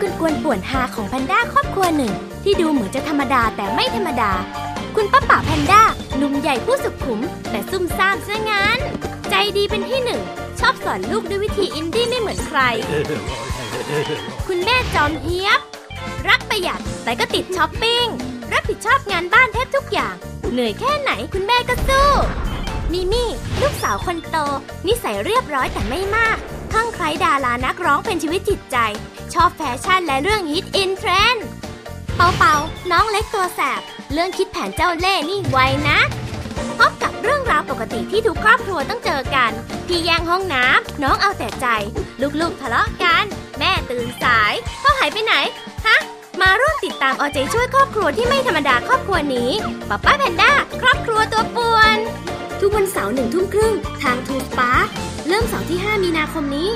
กวนๆป่วนฮาของแพนด้าครอบครัวหนึ่ง ที่ดูเหมือนจะธรรมดาแต่ไม่ธรรมดา คุณป้าป่าแพนด้าหนุ่มใหญ่ผู้สุขุม แต่ซุ่มซ่ามซะงั้น ใจดีเป็นที่หนึ่ง ชอบสอนลูกด้วยวิธีอินดี้ไม่เหมือนใคร คุณแม่จอมเฮียบ รักประหยัดแต่ก็ติดช้อปปิ้ง รับผิดชอบงานบ้านแทบทุกอย่าง เหนื่อยแค่ไหนคุณแม่ก็สู้มิมี่ ลูกสาวคนโต นิสัยเรียบร้อยแต่ไม่มาก คลั่งไคล้ดารานักร้องเป็นชีวิตจิตใจ ชอบแฟชั่นและเรื่องฮิตอินเทรนด์เปาเปาน้องเล็กตัวแสบ เรื่องคิดแผนเจ้าเล่ห์นี่ไวนะพบกับเรื่องราวปกติที่ทุกครอบครัวต้องเจอกัน พี่แย่งห้องน้ำน้องเอาแต่ใจ ลูกๆทะเลาะกัน แม่ตื่นสายพ่อหายไปไหน ฮะ มาร่วมติดตามเอาใจช่วยครอบครัวที่ไม่ธรรมดาครอบครัวนี้ป้าป้าแพนด้า ครอบครัวตัวป่วน ทุกวันเสาร์หนึ่งทุ่มครึ่งทางทูสปาร์ เสาร์ที่ 5 มีนาคมนี้